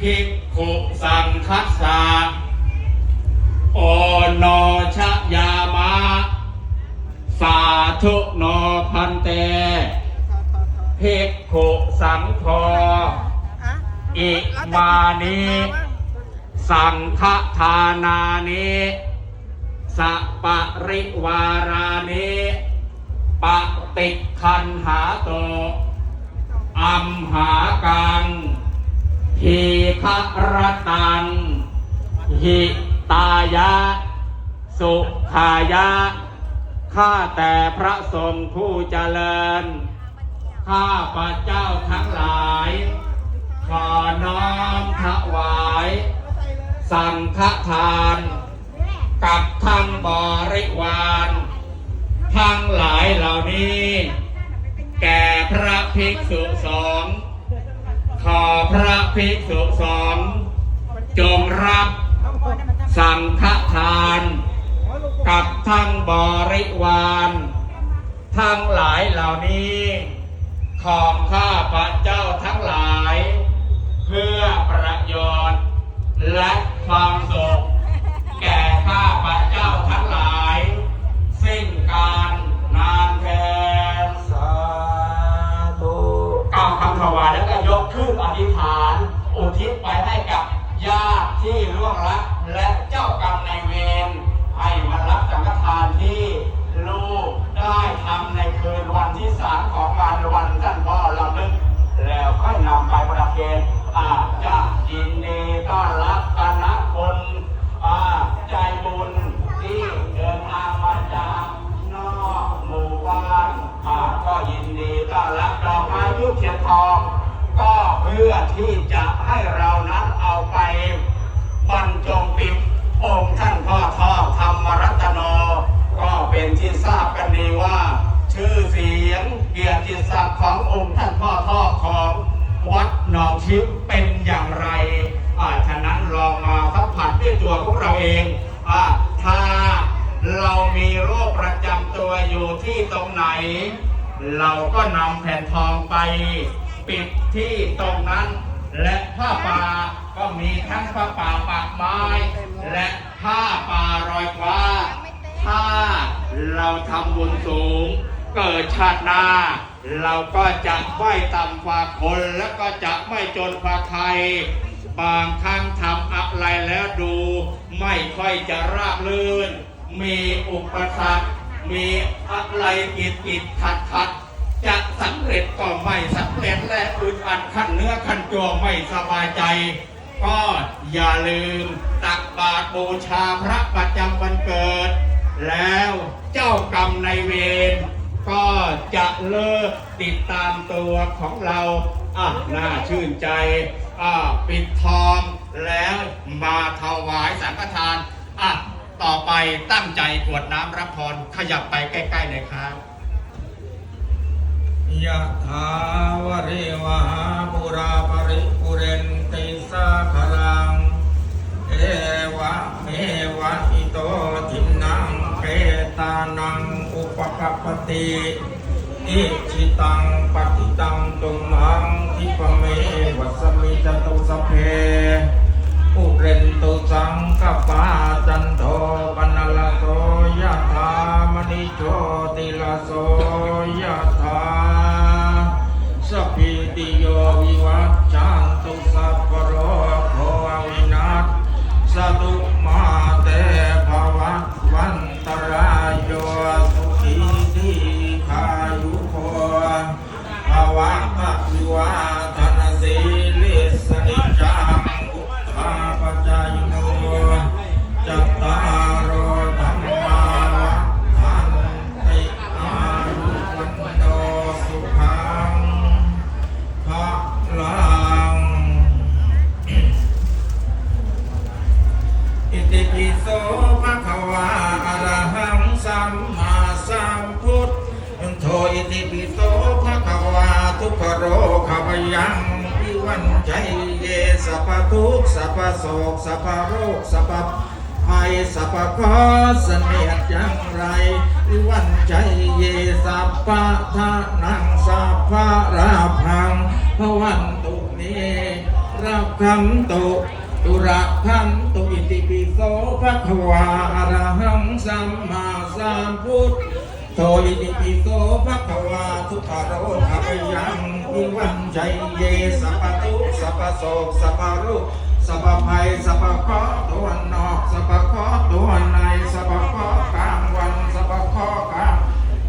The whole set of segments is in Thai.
ภิกขุสังคัสสะโอนอชยามะ สาธุโนพันเตภิกขุสังโฆอิมานิสังฆทานานิสัปริวารานิปฏิคันหาโตอัมหากัง ทีฆรตังหิตายะ สุขายะ ข้าแต่พระสงฆ์ผู้เจริญ ข้าพระเจ้าทั้งหลาย ขอน้อมถวาย สังฆทาน กับทั้งบริวาร ทั้งหลายเหล่านี้ แก่พระภิกษุสงฆ์ ขอพระภิกษุสงฆ์จงรับสังฆทาน กับทั้งบริวาร ทั้งหลายเหล่านี้ ของข้าพระเจ้าทั้งหลาย เพื่อประโยชน์และความสุข พื่อที่จะให้เรานั้นเอาไปบรรจงปิดองค์ท่านพ่อท่อธรรมรัตโน ก็เป็นที่ทราบกันดีว่า ชื่อเสียงเกียรติศักดิ์ขององค์ท่านพ่อท่อของวัดหนองชิปเป็นอย่างไรอ่าฉะนั้นลองมาสัมผัสด้วยตัวของเราเองอ่าถ้าเรามีโรคประจำตัวอยู่ที่ตรงไหน เราก็นำแผ่นทองไป ปิดที่ตรงนั้น และผ้าป่าก็มีทั้งผ้าป่าปากไม้ และผ้าป่ารอยฟ้า ถ้าเราทำบุญสูง เกิดชาติหน้า เราก็จะไม่ต่ำกว่าคนและก็จะไม่จนกว่าใครบางครั้งทำอะไรแล้วดู ไม่ค่อยจะราบรื่น มีอุปสรรคมีอะไรกิดกิดขัดขัด สำเร็จก็ไม่สำเร็จและอึดอัดขั้นเนื้อขั้นตัวไม่สบายใจ ก็อย่าลืมตักบาตรบูชาพระประจำวันเกิด แล้วเจ้ากรรมในเวรก็จะเลิกติดตามตัวของเราอะน่าชื่นใจอะปิดทองแล้วมาถวายสังฆทานอะต่อไปตั้งใจกวดน้ำรับพรขยับไปใกล้ๆหน่อยครับ ยะถาวริวหาปุราปริปุเรนติสาคารัง เอวะเมวะอิโตทินังเปตานังอุปกัปปติอิจิตังปฏิตังตุมหังทิปเมวัสมิจตุสเพ อุเรนตุสังกปา ติปิโสภะคะวาอะระหังสัมมาสัมพุทโธอิติปิโสภะคะวาทุกขโรขพยังวิวันใจเยสัพพทุกสัพพโศกสัพพโรคสัพพภัยสัพพะเสนียดจังไรวิวันใจเยสัพพะทานังสัพพะราพังพวันตุเมรักขันตุตุระขัน ติปิโสภะคะวาอะระหังสัมมาสัมพุทโธอิติปิโสภะคะวาทุกขโรขะยังวิวันใจเยสัพพทุสัพโสสัพรุสัพภัยสัพพเคราะห์ตัวนอกสัพพเคราะห์ตัวในสัพพเคราะห์กลางวันสัพพเคราะห์กลาง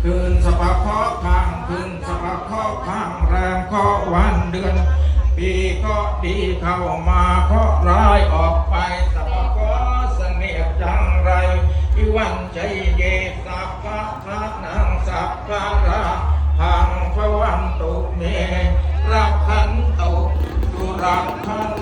คืนสัพพเคราะห์ข้างคืนสัพพเคราะห์ข้างแรมเคราะห์วันเดือนปีก็ดีเข้ามาเคราะร้ายออกไป วันชัยเยสัพพะนังสัพพะระพังพวันตุเมรักขันตุสุรักขัน